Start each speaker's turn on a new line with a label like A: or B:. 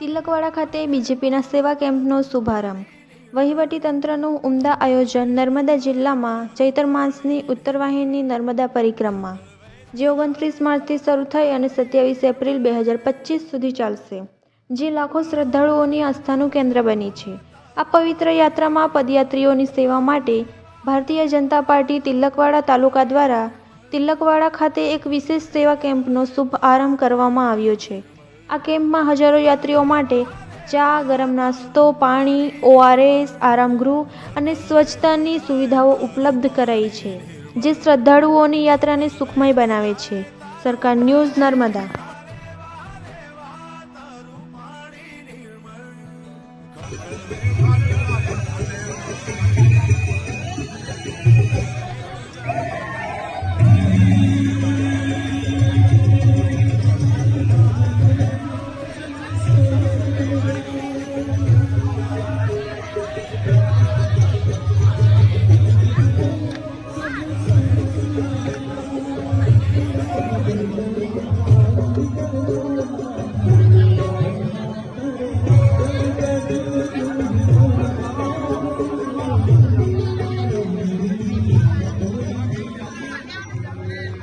A: તિલકવાડા ખાતે બીજેપીના સેવા કેમ્પનો શુભારંભ. વહીવટી તંત્રનું ઉમદા આયોજન નર્મદા જિલ્લામાં ચૈત્ર માસની ઉત્તરવાહિની નર્મદા પરિક્રમા જે ઓગણત્રીસ માર્ચથી શરૂ થઈ અને સત્યાવીસ એપ્રિલ બે હજાર પચીસ સુધી ચાલશે. જે લાખો શ્રદ્ધાળુઓની આસ્થાનું કેન્દ્ર બની છે. આ પવિત્ર યાત્રામાં પદયાત્રીઓની સેવા માટે ભારતીય જનતા પાર્ટી તિલકવાડા તાલુકા દ્વારા તિલકવાડા ખાતે એક વિશેષ સેવા કેમ્પનો શુભ આરંભ કરવામાં આવ્યો છે. આ કેમ્પમાં હજારો યાત્રીઓ માટે ચા, ગરમ નાસ્તો, પાણી, ઓઆરએસ, આરામગૃહ અને સ્વચ્છતાની સુવિધાઓ ઉપલબ્ધ કરાઈ છે, જે શ્રદ્ધાળુઓની યાત્રાને સુખમય બનાવે છે. સરકાર ન્યૂઝ, નર્મદા.